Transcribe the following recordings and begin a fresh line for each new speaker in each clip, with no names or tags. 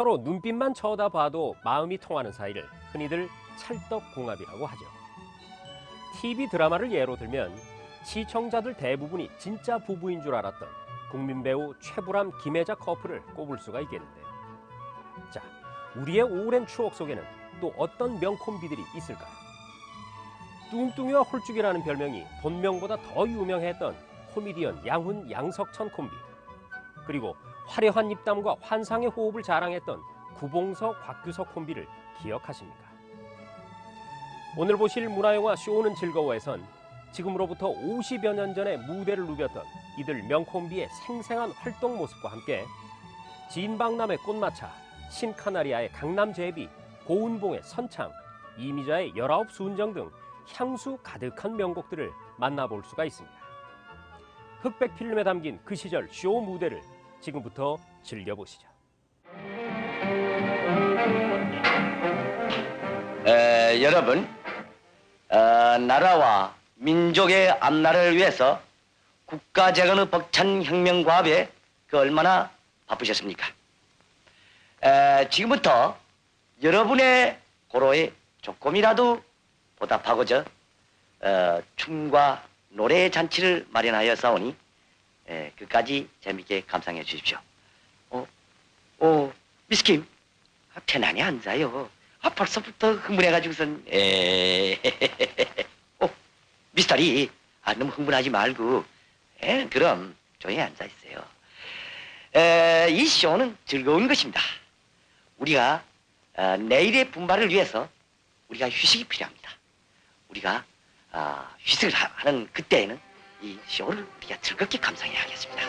서로 눈빛만 쳐다봐도 마음이 통하는 사이를 흔히들 찰떡궁합이라고 하죠. TV 드라마를 예로 들면 시청자들 대부분이 진짜 부부인 줄 알았던 국민 배우 최불암 김혜자 커플을 꼽을 수가 있겠는데요. 자, 우리의 오랜 추억 속에는 또 어떤 명콤비들이 있을까요? 뚱뚱이와 홀쭉이라는 별명이 본명보다 더 유명했던 코미디언 양훈 양석천 콤비 그리고 화려한 입담과 환상의 호흡을 자랑했던 구봉석 곽규석 콤비를 기억하십니까? 오늘 보실 문화영화 쇼는 즐거워에선 지금으로부터 50여 년 전에 무대를 누볐던 이들 명콤비의 생생한 활동 모습과 함께 진박남의 꽃마차, 신카나리아의 강남제비, 고운봉의 선창, 이미자의 열아홉 순정 등 향수 가득한 명곡들을 만나볼 수가 있습니다. 흑백 필름에 담긴 그 시절 쇼 무대를 지금부터 즐겨보시죠.
에, 여러분, 어, 나라와 민족의 앞날을 위해서 국가 재건의 벅찬 혁명 과업에 그 얼마나 바쁘셨습니까? 에, 지금부터 여러분의 고로에 조금이라도 보답하고자 어, 춤과 노래 잔치를 마련하여 싸우니 에, 끝까지 재밌게 감상해 주십시오. 어, 어, 미스킴, 아, 편안히 앉아요. 아, 벌써부터 흥분해가지고선, 에, 어, 미스터리, 아, 너무 흥분하지 말고, 에, 그럼 조용히 앉아 있어요. 에, 이 쇼는 즐거운 것입니다. 우리가 어, 내일의 분발을 위해서 우리가 휴식이 필요합니다. 우리가 아, 휴식을 하- 하는 그때에는 이 쇼를 우리가 즐겁게 감상해야 하겠습니다.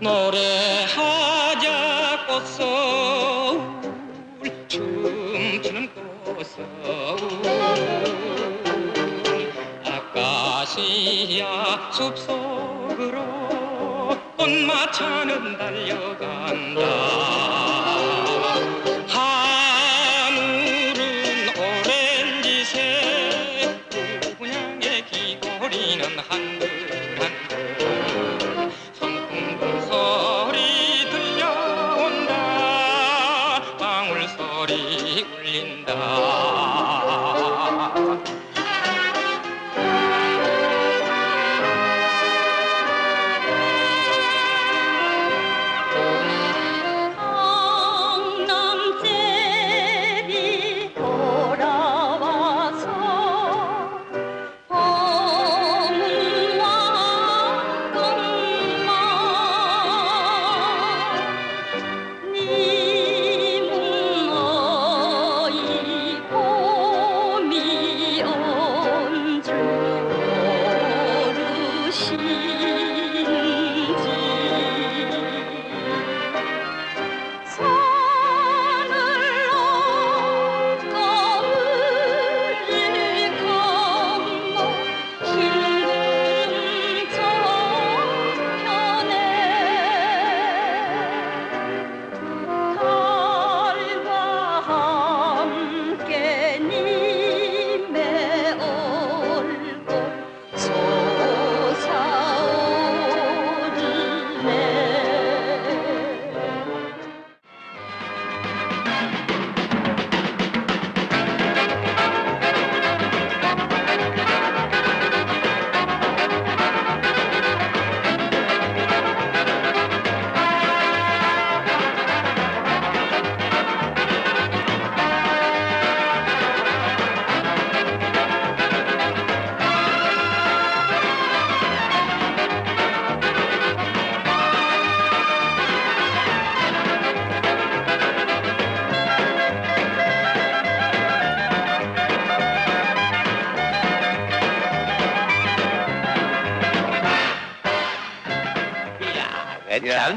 노래하자 꽃서울 춤추는 꽃서울 아까시야 숲속으로 꽃마차는 달려간다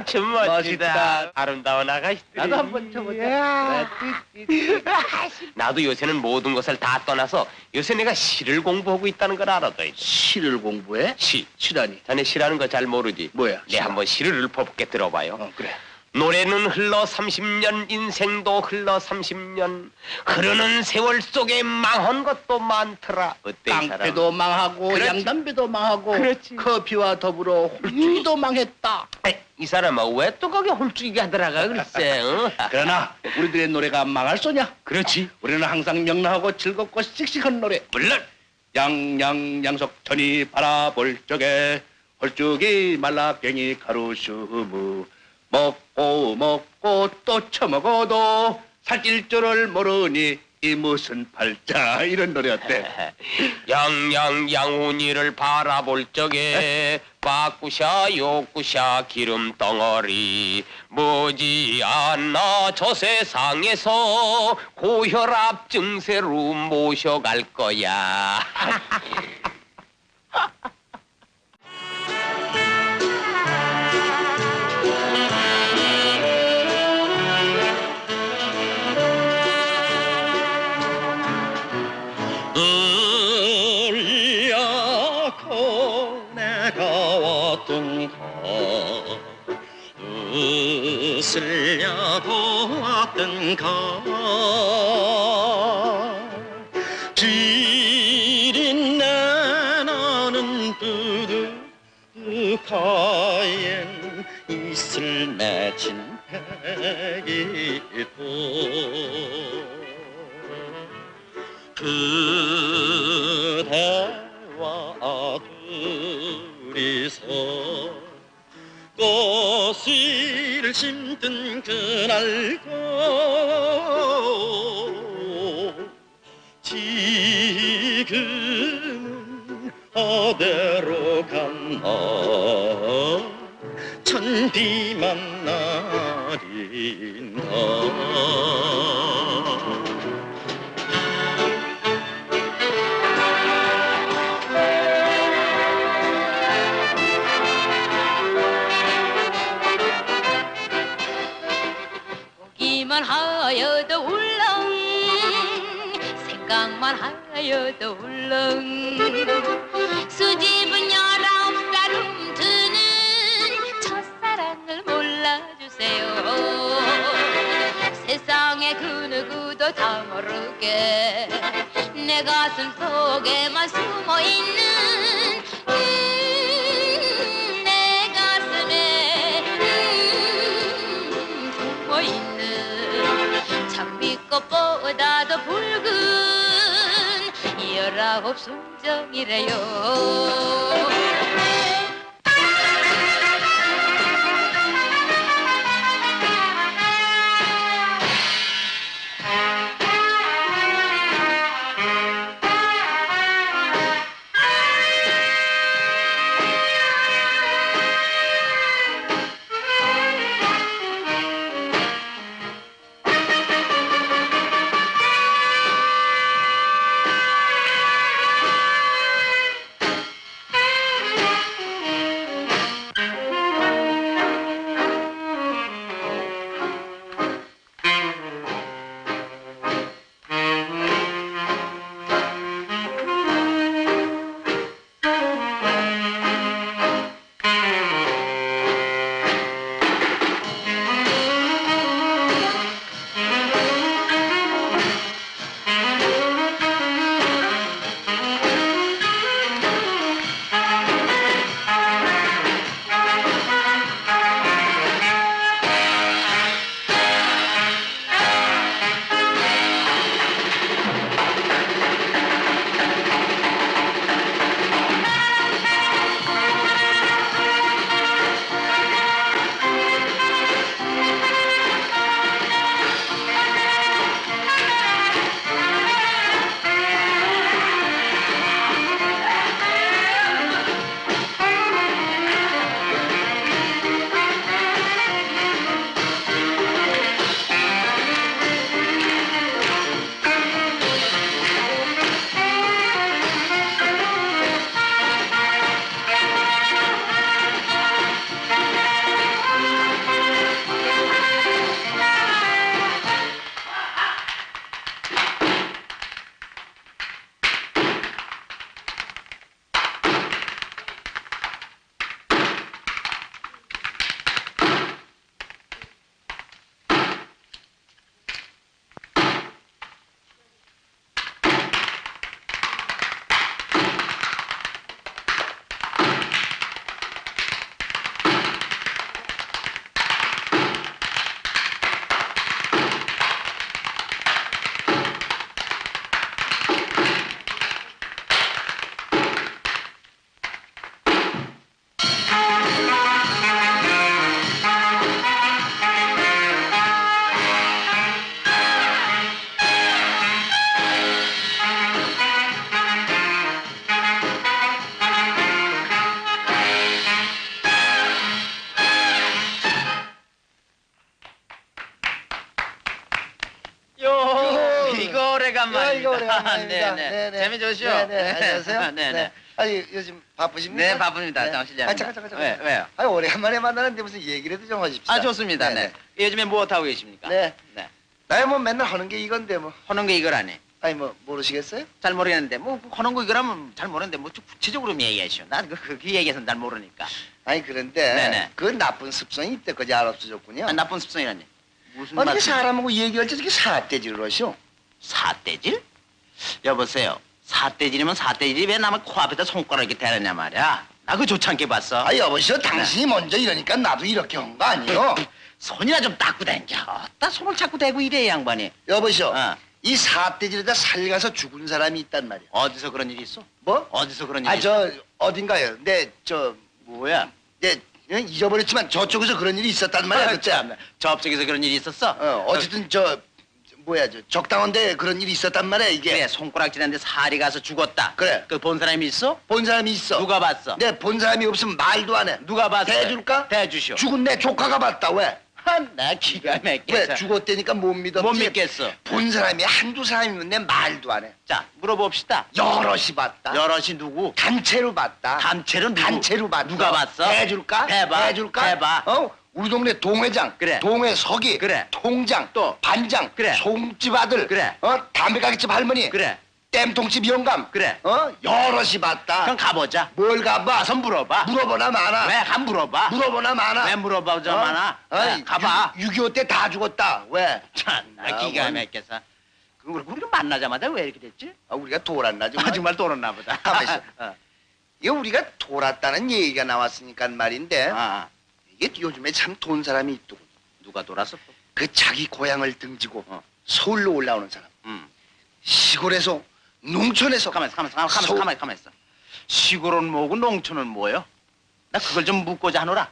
참 멋지다. 아름다운 아가씨들.
나도 한번 쳐보자.
나도 요새는 모든 것을 다 떠나서 요새 내가 시를 공부하고 있다는 걸 알아둬.
시를 공부해?
시.
시라니.
자네 시라는 거 잘 모르지?
뭐야?
네 한번 시를 읊어볼게 들어봐요.
어, 그래.
노래는 흘러 30년, 인생도 흘러 30년. 흐르는 세월 속에 망한 것도 많더라. 어때, 이 사람?
깡패도 망하고
그렇지.
양담배도 망하고
그렇지.
커피와 더불어 홀쭉이도 망했다.
에이, 이 사람아 왜 또 거기 홀쭉이게 하더라가 글쎄. 어?
그러나 우리들의 노래가 망할 소냐? 그렇지. 우리는 항상 명랑하고 즐겁고 씩씩한 노래.
물론
양양 양석천이 바라볼 적에 홀쭉이 말라깽이 가루슈무 먹 고 먹고 또 처먹어도 살찔 줄을 모르니 이 무슨 팔자 이런 노래 어때?
양양 양훈이를 바라볼 적에 빠꾸샤 요꾸샤 기름 덩어리 머지 않나 저 세상에서 고혈압 증세로 모셔갈 거야.
내가 왔던가? 웃으려고 왔던가? 지린 내 나는 두둑하엔 이슬 맺힌 백이도 그 심든 그날고 지금은 어디로 갔나? 천비만 날인가
하여도 울렁. 수집은 열아홉 살 훔드는 첫사랑을 몰라주세요. 세상에 그 누구도 다 모르게 내 가슴 속에만 숨어있는 열아홉 순정이래요
아.
네, 네.
네, 네.
재미 좋으시오?
네, 네. 안녕하세요.
네, 네.
아니 요즘 바쁘십니까?
네, 바쁩니다. 실례합니다.
아, 잠깐, 잠깐, 잠깐.
왜, 왜요?
아니 오랜만에 만나는데 무슨 얘기라도 좀 하십시오.
아, 좋습니다. 네. 요즘에 무엇 하고 계십니까?
네.
네.
나야 뭐 맨날 하는 게 이건데 뭐.
하는 게 이거라니.
아니 뭐 모르시겠어요?
잘 모르겠는데 뭐 하는 거 이거라면 잘 모르는데 뭐좀 구체적으로 좀 얘기하시오. 난그 그, 그 얘기에서는 잘 모르니까.
아니 그런데
네네.
그 나쁜 습성이 이때까지 안 없어졌군요.
아, 나쁜 습성이라니. 무슨
어떻게
말씀?
사람하고 얘기할 때 저렇게 사대질을 하시오?
사대질? 여보세요. 사대질이면 사대질이 왜 남의 코앞에다 손가락 이렇게 대느냐 말이야. 나 그거 좋지 않게 봤어.
아 여보시오 당신이 먼저 이러니까 나도 이렇게 한 거 아니요?
손이나 좀 닦고 다니자. 어따 손을 자꾸 대고 이래 이 양반이.
여보시오
어.
이 사대질에다 살가서 죽은 사람이 있단 말이야.
어디서 그런 일이 있어?
뭐?
어디서 그런 일이
아
있어?
저 어딘가요? 네, 저
뭐야?
네, 잊어버렸지만 저쪽에서 그런 일이 있었단 말이야.
아,
그때.
참. 저쪽에서 그런 일이 있었어?
어, 어쨌든 저 뭐야 저 적당한데 그런 일이 있었단 말이야 이게.
그래 손가락질했는데 살이 가서 죽었다.
그래.
그 본 사람이 있어?
본 사람이 있어.
누가 봤어?
네, 본 사람이 없으면 말도 안 해.
누가 봤어?
대줄까?
대주시오.
죽은 내 조카가 봤다. 왜?
나 기가 막혀.
왜? 죽었다니까 못 믿었지.
못 믿겠어.
본 사람이 한두 사람이면 내 말도 안 해.
자 물어봅시다.
여럿이 봤다.
여럿이 누구?
단체로 봤다.
단체로 누구?
단체로 봤다.
누가 봤어?
해줄까?
해봐.
해줄까?
해봐.
어? 우리 동네 동회장,
그래.
동회 서기,
그래.
통장,
또.
반장,
그래.
송집 아들,
그래.
어? 담배 가게집 할머니,
그래.
땜통집 영감,
그래.
어? 여럿이 봤다.
그럼 가보자.
뭘 가봐?
가서 물어봐.
물어보나 마나?
왜? 한 물어봐.
물어보나 마나?
왜 물어보자 마나?
어이,
네, 가봐.
6.25 때 다 죽었다. 왜?
참, 나
아,
기가
뭘.
막혀서. 우리- 우리가 만나자마자 왜 이렇게 됐지?
아, 우리가 돌았나 정말?
아, 정말 돌았나 보다.
가만 있어.
어.
이거 우리가 돌았다는 얘기가 나왔으니까 말인데
아, 아.
이게 요즘에 참 돈 사람이 있더군.
누가? 또?
그 자기 고향을 등지고
어.
서울로 올라오는 사람.
음.
시골에서 농촌에서
가만 있어, 가만 있어, 가만 있어,
서-
가만 있어. 시골은 뭐고 농촌은 뭐요? 나 그걸 좀 묻고자 하노라.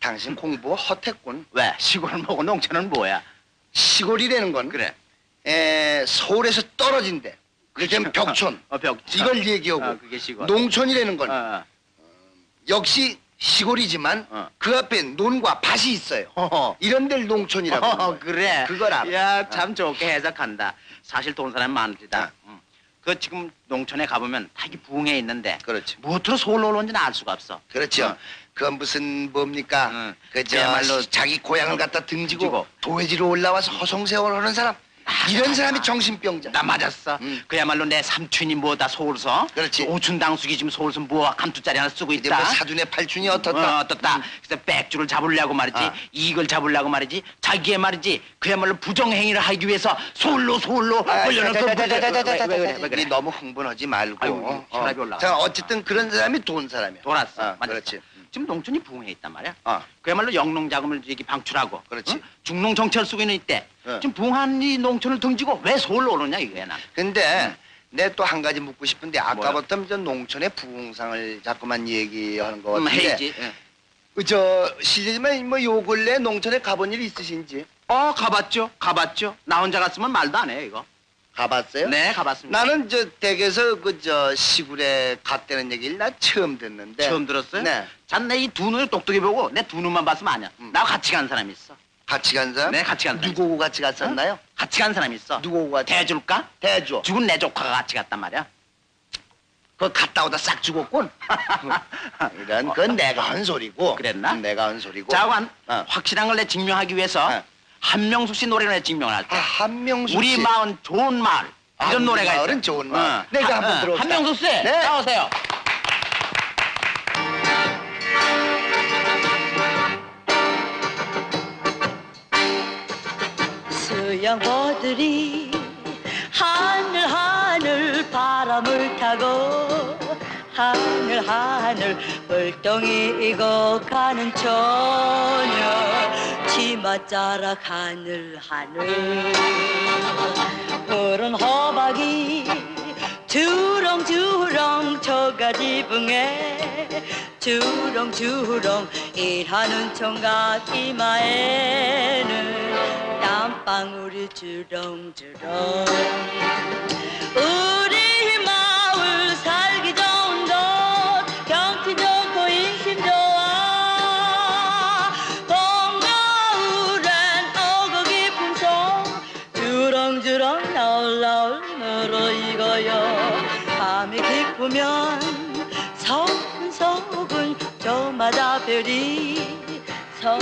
당신 공부 헛했군.
왜? 시골은 뭐고 농촌은 뭐야?
시골이라는 건
그래.
에, 서울에서 떨어진대. 그게 벽촌.
어, 벽.
이걸 얘기하고
어.
농촌이라는 건
어, 어.
역시 시골이지만
어.
그 앞에 논과 밭이 있어요.
어허.
이런 데를 농촌이라고. 하는
어,
거예요.
그래.
그걸 알아.
야, 참 좋게 해석한다. 사실 돈 사람이 많으리다.
아.
응. 그 지금 농촌에 가보면 다 이게 부흥해 있는데
그렇지.
무엇으로 서울로 올라온지는 알 수가 없어.
그렇죠.
어.
그건 무슨 뭡니까?
응.
그저
그야말로
자기 고향을 갖다 등지고
등지고.
도회지로 올라와서 허송세월 하는 사람. 이런 사람이 정신병자.
나 맞았어.
음.
그야말로 내 삼촌이 뭐다 서울서.
그렇지.
그 오춘 당숙이 지금 서울서 뭐 감투짜리 하나 쓰고 있다.
뭐 사준의 팔춘이 어떻다.
어, 어떻다. 음. 그래서 백주를 잡으려고 말이지.
아.
이익을 잡으려고 말이지. 자기의 말이지. 그야말로 부정행위를 하기 위해서 서울로 서울로 올려놓고. 그래? 왜
너무 흥분하지 말고.
아이고, 혈압이 어. 올라.
자, 어쨌든 그런 사람이 돈 사람이야.
돈 왔어.
어,
맞았어.
그렇지.
지금 농촌이 부흥해 있단 말이야.
아.
그야말로 영농 자금을 이렇게 방출하고.
그렇지.
응? 중농 정책을 쓰고 있는 이때
어.
지금 부흥한 이 농촌을 등지고 왜 서울로 오느냐 이거야 나.
근데 내 또 한 가지 묻고 싶은데? 아까부터 저 농촌의 부흥상을 자꾸만 얘기하는 것
음,
같은데
해이지. 예.
그저 실례지만 뭐 요 근래 농촌에 가본 일 있으신지
어 가봤죠. 가봤죠. 나 혼자 갔으면 말도 안해 이거.
가봤어요?
네 가봤습니다.
나는 저 댁에서 그 저 시골에 갔다는 얘기를 나 처음 듣는데
처음 들었어요?
네
잔내 이 두 눈을 똑똑히 보고 내 두 눈만 봤으면 아니야.
음.
나와 같이 간 사람이 있어.
같이 간 사람?
네, 같이 간 사람.
누구하고 같이 갔었나요?
같이 간 사람이 있어.
누구하고 같이?
대줄까?
대줘.
죽은 내 조카가 같이 갔단 말이야.
그거 갔다 오다 싹 죽었군. 이런 그건 내가 한 소리고.
그랬나?
내가 한 소리고.
자관
어.
확실한 걸 내 증명하기 위해서
네.
한명숙 씨 노래를 내 증명을 할게.
아, 한명숙
우리
씨.
마을 좋은 마을
아,
이런
우리
노래가 있어.
좋은 마을. 내가
하-
한번
어,
들어볼까?
한명숙 씨
네.
나오세요.
수양보들이 하늘 하늘 바람을 타고 하늘 하늘 벌덩이고 가는 처녀 치맛자락 하늘 하늘. 푸른 호박이 주렁주렁 저가 지붕에 주렁주렁 일하는 총각 이마에는 땀 방울이 주렁주렁. 우리 마을 살기 좋은 곳 경치 좋고 인심 좋아. 봄가을엔 오고 깊은 송 주렁주렁
날라올으로 익어요. 밤이 깊으면 서근서근 저마다 별이 서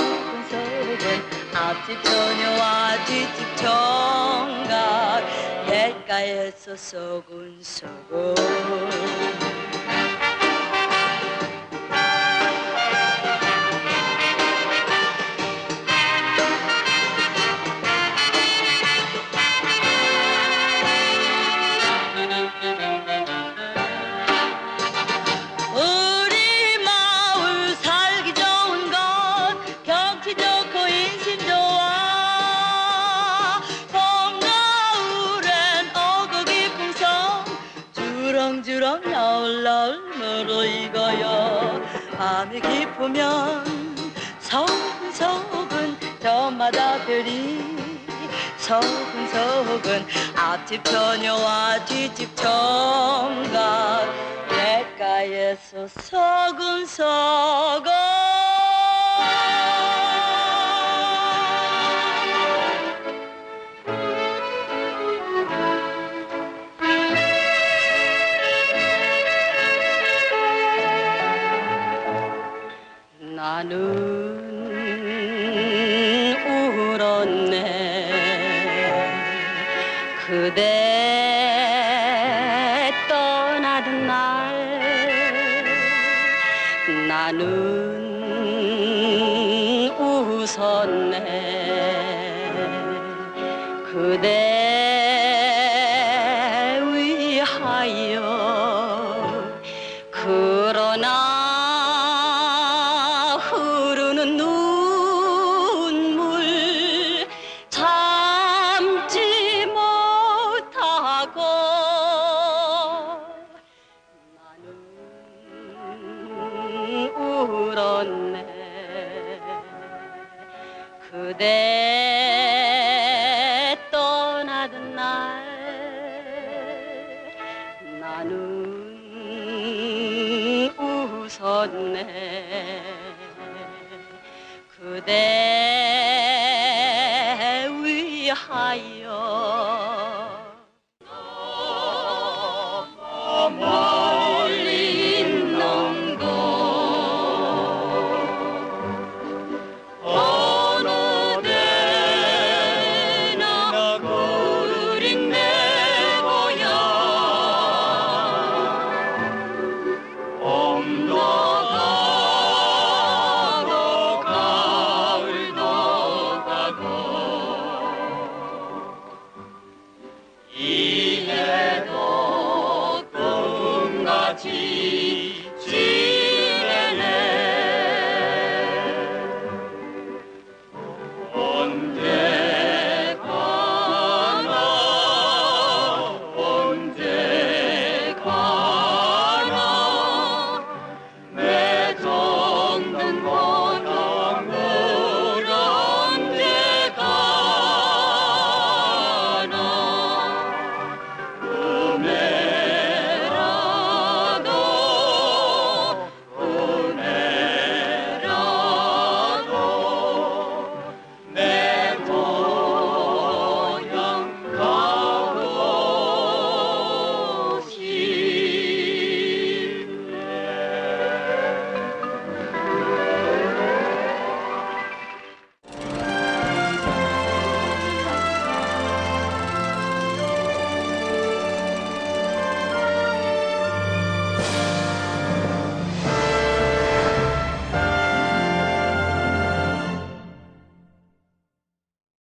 앞집 소녀와 뒤집 총각 냇가에서 소곤소곤 나의 소서군 서군 this 웃었네. 그대